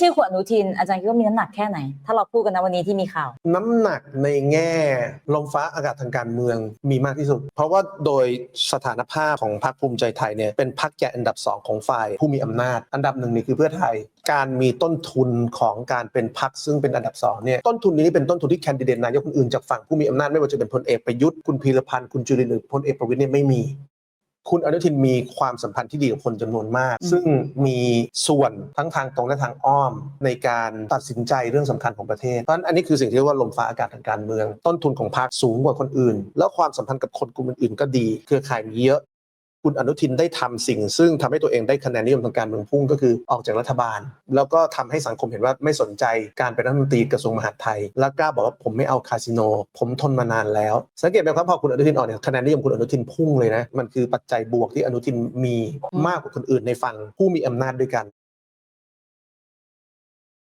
ชื่อคุณอนุทินอาจารย์คิดว่ามีน้ำหนักแค่ไหน ถ้าเราพูดกันนะวันนี้ที่มีข่าว น้ำหนักในแง่ลมฟ้าอากาศทางการเมืองมีมากที่สุด เพราะว่าโดยสถานภาพของพรรคภูมิใจไทยเนี่ยเป็นพรรคใหญ่อันดับสองของฝ่ายผู้มีอำนาจ อันดับหนึ่งนี่คือเพื่อไทย การมีต้นทุนของการเป็นพรรคซึ่งเป็นอันดับสองเนี่ยต้นทุนนี้เป็นต้นทุนที่แคนดิเดตนายกคนอื่นจากฝั่งผู้มีอำนาจไม่ว่าจะเป็นพลเอกประยุทธ์คุณพีรพันธ์คุณจุลินทร์หรือพลเอกประวิตยเนี่ยไม่มี คุณอนุทินมีความสัมพันธ์ที่ดีกับคนจำนวนมากอืมซึ่งมีส่วนทั้งทางตรงและทางอ้อม ในการตัดสินใจเรื่องสำคัญของประเทศ เพราะฉะนั้นอันนี้คือสิ่งที่เรียกว่าลมฟ้าอากาศทางการเมือง ต้นทุนของพรรคสูงกว่าคนอื่น แล้วความสัมพันธ์กับคนกลุ่มอื่นๆก็ดี เครือข่ายมีเยอะ คุณอนุทินได้ทำสิ่ง ซึ่งทำให้ตัวเองได้คะแนนนิยมทางการเมืองพุ่งก็คือออกจากรัฐบาล แล้วก็ทำให้สังคมเห็นว่าไม่สนใจการเป็นรัฐมนตรีกระทรวงมหาดไทย และกล้าบอกว่าผมไม่เอาคาสิโน ผมทนมานานแล้ว สังเกตไหมครับพอคุณอนุทินออกเนี่ยคะแนนนิยมคุณอนุทินพุ่งเลยนะมันคือปัจจัยบวกที่อนุทินมีมากกว่าคนอื่นในฝั่งผู้มีอำนาจด้วยกัน